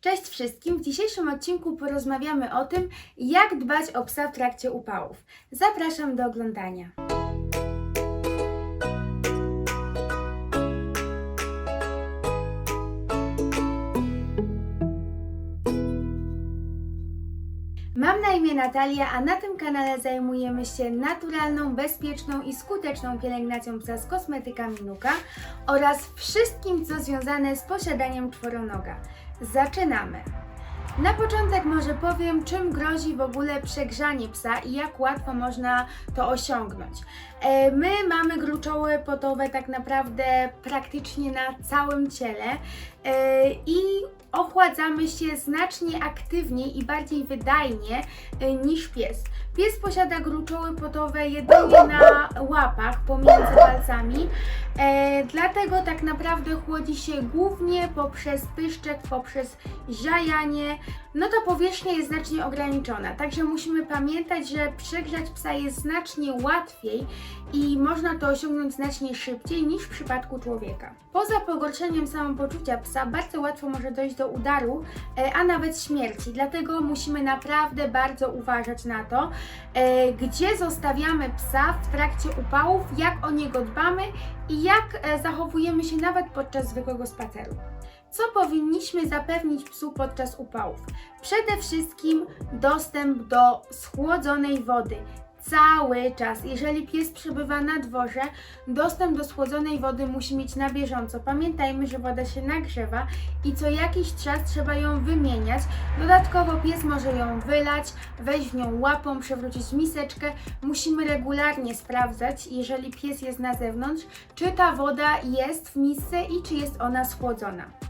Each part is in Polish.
Cześć wszystkim! W dzisiejszym odcinku porozmawiamy o tym, jak dbać o psa w trakcie upałów. Zapraszam do oglądania. Mam na imię Natalia, a na tym kanale zajmujemy się naturalną, bezpieczną i skuteczną pielęgnacją psa z kosmetykami Nuka oraz wszystkim, co związane z posiadaniem czworonoga. Zaczynamy! Na początek może powiem, czym grozi w ogóle przegrzanie psa i jak łatwo można to osiągnąć. E, My mamy gruczoły potowe tak naprawdę praktycznie na całym ciele e, i ochładzamy się znacznie aktywniej i bardziej wydajnie e, niż pies. Pies posiada gruczoły potowe jedynie na łapach pomiędzy palcami, e, dlatego tak naprawdę chłodzi się głównie poprzez pyszczek, poprzez ziajanie. No to powierzchnia jest znacznie ograniczona, także musimy pamiętać, że przegrzać psa jest znacznie łatwiej i można to osiągnąć znacznie szybciej niż w przypadku człowieka. Poza pogorszeniem samopoczucia psa bardzo łatwo może dojść do udaru, e, a nawet śmierci, dlatego musimy naprawdę bardzo uważać na to, e, gdzie zostawiamy psa w trakcie upałów, jak o niego dbamy i jak e, zachowujemy się nawet podczas zwykłego spaceru. Co powinniśmy zapewnić psu podczas upałów? Przede wszystkim dostęp do schłodzonej wody. Cały czas, jeżeli pies przebywa na dworze, dostęp do schłodzonej wody musi mieć na bieżąco. Pamiętajmy, że woda się nagrzewa i co jakiś czas trzeba ją wymieniać. Dodatkowo pies może ją wylać, wejść w nią łapą, przewrócić miseczkę. Musimy regularnie sprawdzać, jeżeli pies jest na zewnątrz, czy ta woda jest w misce i czy jest ona schłodzona.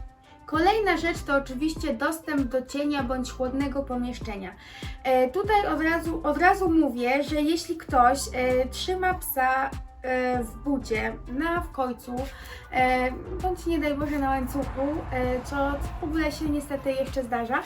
Kolejna rzecz to oczywiście dostęp do cienia bądź chłodnego pomieszczenia. E, tutaj od razu, od razu mówię, że jeśli ktoś e, trzyma psa w budzie, na w końcu, e, bądź nie daj Boże na łańcuchu, e, co w ogóle się niestety jeszcze zdarza,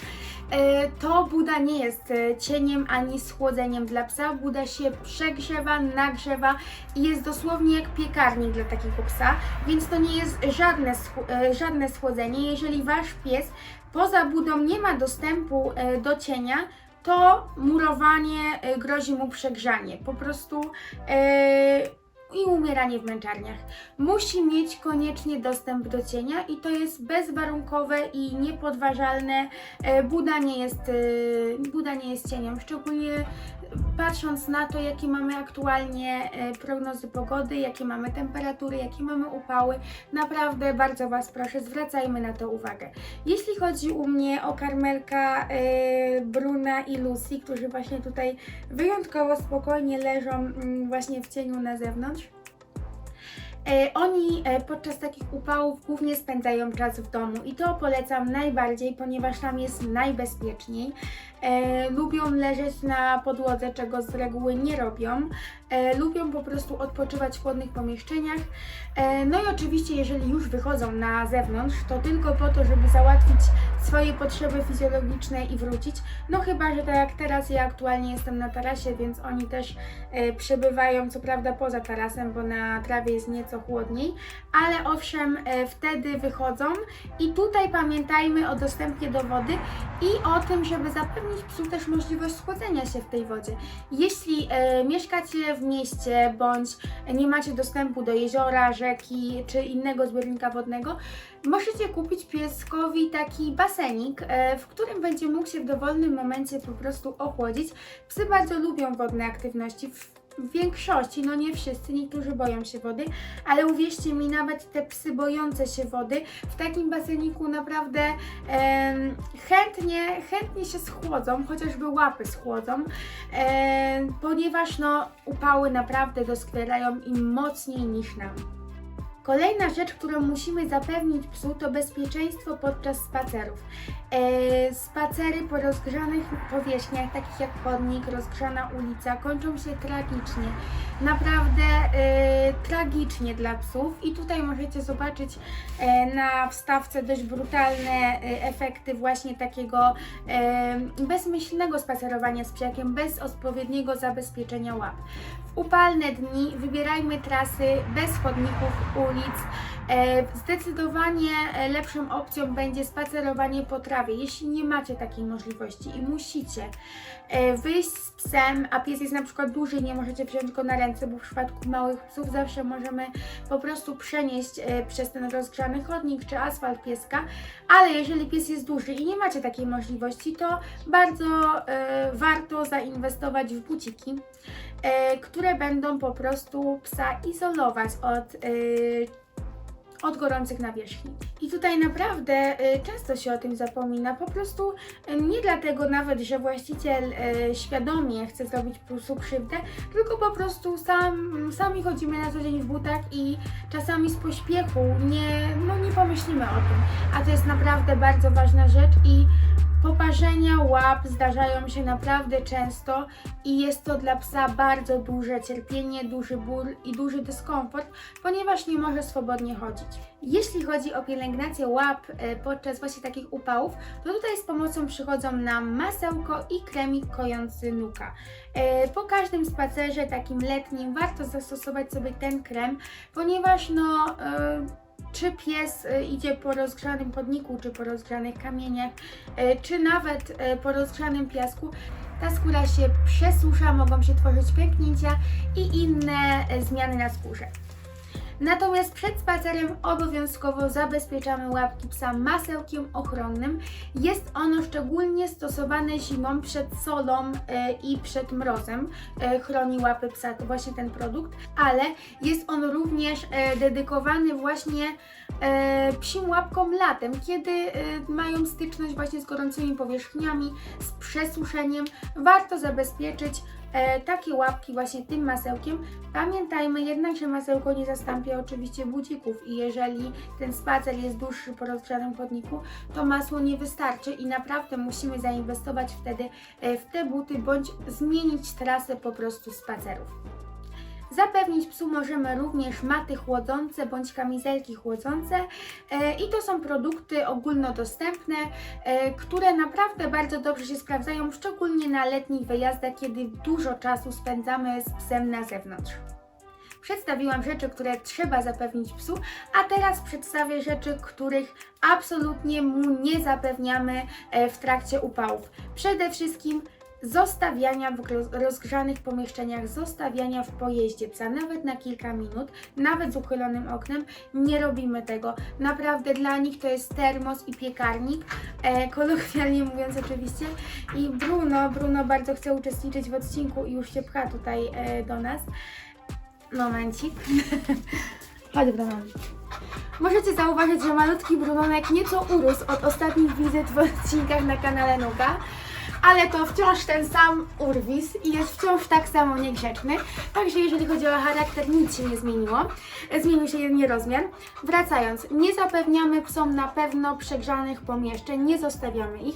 e, to buda nie jest e, cieniem ani schłodzeniem dla psa. Buda się przegrzewa, nagrzewa i jest dosłownie jak piekarnik dla takiego psa, więc to nie jest żadne, e, żadne schłodzenie. Jeżeli wasz pies poza budą nie ma dostępu e, do cienia, to murowanie e, grozi mu przegrzanie. Po prostu e, i umieranie w męczarniach. Musi mieć koniecznie dostęp do cienia i to jest bezwarunkowe i niepodważalne. E, Buda nie jest, e, Buda nie jest cieniem, szczególnie patrząc na to, jakie mamy aktualnie e, prognozy pogody, jakie mamy temperatury, jakie mamy upały. Naprawdę bardzo Was proszę, zwracajmy na to uwagę. Jeśli chodzi u mnie o karmelka e, Bruna i Lucy, którzy właśnie tutaj wyjątkowo spokojnie leżą mm, właśnie w cieniu na zewnątrz, Oni e, podczas takich upałów głównie spędzają czas w domu i to polecam najbardziej, ponieważ tam jest najbezpieczniej. E, lubią leżeć na podłodze, czego z reguły nie robią. E, lubią po prostu odpoczywać w chłodnych pomieszczeniach. E, no i oczywiście, jeżeli już wychodzą na zewnątrz, to tylko po to, żeby załatwić swoje potrzeby fizjologiczne i wrócić. No chyba, że tak jak teraz ja aktualnie jestem na tarasie, więc oni też e, przebywają, co prawda poza tarasem, bo na trawie jest nieco chłodniej, ale owszem, e, wtedy wychodzą i tutaj pamiętajmy o dostępie do wody i o tym, żeby zapewnić psu też możliwość schłodzenia się w tej wodzie. Jeśli e, mieszkacie w mieście bądź nie macie dostępu do jeziora, rzeki czy innego zbiornika wodnego, możecie kupić pieskowi taki basenik, e, w którym będzie mógł się w dowolnym momencie po prostu ochłodzić. Psy bardzo lubią wodne aktywności. W większości, no nie wszyscy, niektórzy boją się wody, ale uwierzcie mi, nawet te psy bojące się wody w takim baseniku naprawdę em, chętnie, chętnie się schłodzą, chociażby łapy schłodzą, em, ponieważ no upały naprawdę doskwierają im mocniej niż nam. Kolejna rzecz, którą musimy zapewnić psu, to bezpieczeństwo podczas spacerów. E, spacery po rozgrzanych powierzchniach, takich jak chodnik, rozgrzana ulica, kończą się tragicznie. Naprawdę e, tragicznie dla psów. I tutaj możecie zobaczyć e, na wstawce dość brutalne e, efekty właśnie takiego e, bezmyślnego spacerowania z psiakiem, bez odpowiedniego zabezpieczenia łap. W upalne dni wybierajmy trasy bez chodników, ulic. E, Zdecydowanie e, lepszą opcją będzie spacerowanie po trawie, jeśli nie macie takiej możliwości i musicie e, wyjść z psem, a pies jest na przykład duży nie możecie wziąć go na ręce, bo w przypadku małych psów zawsze możemy po prostu przenieść przez ten rozgrzany chodnik czy asfalt pieska, ale jeżeli pies jest duży i nie macie takiej możliwości, to bardzo warto zainwestować w buciki, które będą po prostu psa izolować od od gorących nawierzchni. I tutaj naprawdę y, często się o tym zapomina. Po prostu y, nie dlatego nawet, że właściciel y, świadomie chce zrobić psu krzywdę, tylko po prostu sam, sami chodzimy na co dzień w butach i czasami z pośpiechu nie, no nie pomyślimy o tym. A to jest naprawdę bardzo ważna rzecz i Poparzenia łap zdarzają się naprawdę często i jest to dla psa bardzo duże cierpienie, duży ból i duży dyskomfort, ponieważ nie może swobodnie chodzić. Jeśli chodzi o pielęgnację łap e, podczas właśnie takich upałów, to tutaj z pomocą przychodzą nam masełko i kremik kojący nuka. E, Po każdym spacerze takim letnim warto zastosować sobie ten krem, ponieważ no... czy pies e, idzie po rozgrzanym podniku, czy po rozgrzanych kamieniach, e, czy nawet e, po rozgrzanym piasku, ta skóra się przesusza, mogą się tworzyć pęknięcia i inne zmiany na skórze. Natomiast przed spacerem obowiązkowo zabezpieczamy łapki psa masełkiem ochronnym. Jest ono szczególnie stosowane zimą przed solą e, i przed mrozem. E, chroni łapy psa, to właśnie ten produkt, ale jest on również e, dedykowany właśnie psim łapkom latem, kiedy mają styczność właśnie z gorącymi powierzchniami, z przesuszeniem. Warto zabezpieczyć e, takie łapki właśnie tym masełkiem. Pamiętajmy jednak, że masełko nie zastąpi oczywiście budzików i jeżeli ten spacer jest dłuższy po rozgrzanym chodniku, to masło nie wystarczy i naprawdę musimy zainwestować wtedy e, w te buty bądź zmienić trasę po prostu spacerów. Zapewnić psu możemy również maty chłodzące bądź kamizelki chłodzące e, i to są produkty ogólnodostępne, e, które naprawdę bardzo dobrze się sprawdzają, szczególnie na letnich wyjazdach, kiedy dużo czasu spędzamy z psem na zewnątrz. Przedstawiłam rzeczy, które trzeba zapewnić psu, a teraz przedstawię rzeczy, których absolutnie mu nie zapewniamy e, w trakcie upałów. Przede wszystkim zostawiania w roz- rozgrzanych pomieszczeniach, zostawiania w pojeździe psa, nawet na kilka minut, nawet z uchylonym oknem, nie robimy tego. Naprawdę dla nich to jest termos i piekarnik, e, kolokwialnie mówiąc oczywiście. I Bruno, Bruno bardzo chce uczestniczyć w odcinku i już się pcha tutaj e, do nas. Momencik. Chodź Bruno. Możecie zauważyć, że malutki Brunonek nieco urósł od ostatnich wizyt w odcinkach na kanale Nuka, ale to wciąż ten sam urwis i jest wciąż tak samo niegrzeczny. Także jeżeli chodzi o charakter, nic się nie zmieniło. Zmienił się jedynie rozmiar. Wracając, nie zapewniamy psom na pewno przegrzanych pomieszczeń, nie zostawiamy ich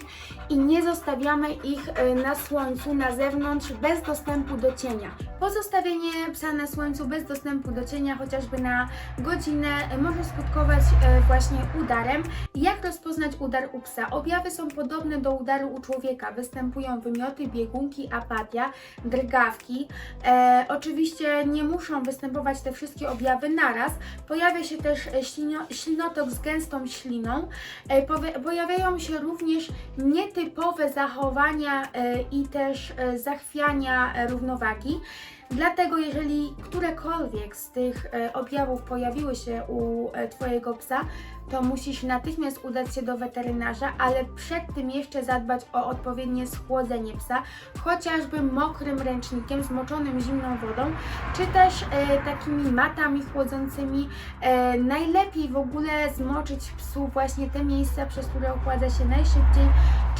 i nie zostawiamy ich e, na słońcu, na zewnątrz, bez dostępu do cienia. Pozostawienie psa na słońcu bez dostępu do cienia, chociażby na godzinę, może skutkować e, właśnie udarem. Jak rozpoznać udar u psa? Objawy są podobne do udaru u człowieka. Występują wymioty, biegunki, apatia, drgawki. E, oczywiście nie muszą występować te wszystkie objawy naraz. Pojawia się też e, ślinotok z gęstą śliną. E, powie- pojawiają się również nietypowe zachowania e, i też e, zachwiania równowagi. Dlatego, jeżeli którekolwiek z tych e, objawów pojawiły się u e, Twojego psa, to musisz natychmiast udać się do weterynarza, ale przed tym jeszcze zadbać o odpowiednie schłodzenie psa, chociażby mokrym ręcznikiem zmoczonym zimną wodą, czy też e, takimi matami chłodzącymi. Najlepiej w ogóle zmoczyć psu właśnie te miejsca, przez które ochładza się najszybciej,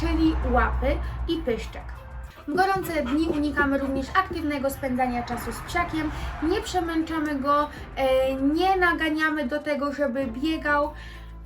czyli łapy i pyszczek. W gorące dni unikamy również aktywnego spędzania czasu z psiakiem, nie przemęczamy go, e, nie naganiamy do tego, żeby biegał.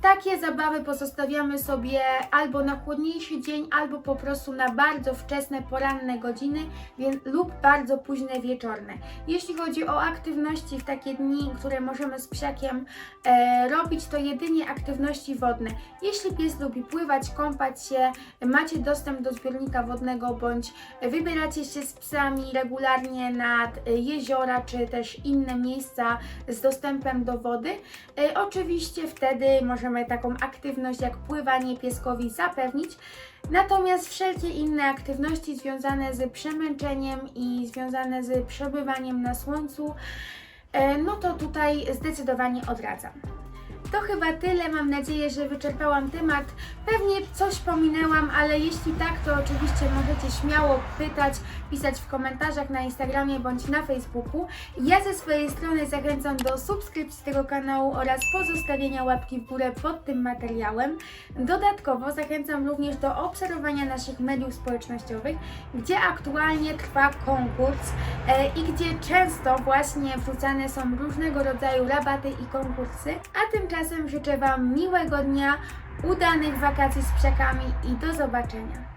Takie zabawy pozostawiamy sobie albo na chłodniejszy dzień, albo po prostu na bardzo wczesne poranne godziny więc, lub bardzo późne wieczorne. Jeśli chodzi o aktywności w takie dni, które możemy z psiakiem e, robić, to jedynie aktywności wodne. Jeśli pies lubi pływać, kąpać się, macie dostęp do zbiornika wodnego bądź wybieracie się z psami regularnie nad jeziora czy też inne miejsca z dostępem do wody, e, oczywiście wtedy możemy taką aktywność jak pływanie pieskowi zapewnić. Natomiast wszelkie inne aktywności związane z przemęczeniem i związane z przebywaniem na słońcu, e, no to tutaj zdecydowanie odradzam. To chyba tyle. Mam nadzieję, że wyczerpałam temat. Pewnie coś pominęłam, ale jeśli tak, to oczywiście możecie śmiało pytać, pisać w komentarzach na Instagramie bądź na Facebooku. Ja ze swojej strony zachęcam do subskrypcji tego kanału oraz pozostawienia łapki w górę pod tym materiałem. Dodatkowo zachęcam również do obserwowania naszych mediów społecznościowych, gdzie aktualnie trwa konkurs e, i gdzie często właśnie wrzucane są różnego rodzaju rabaty i konkursy. A tymczasem życzę Wam miłego dnia, udanych wakacji z psiakami i do zobaczenia.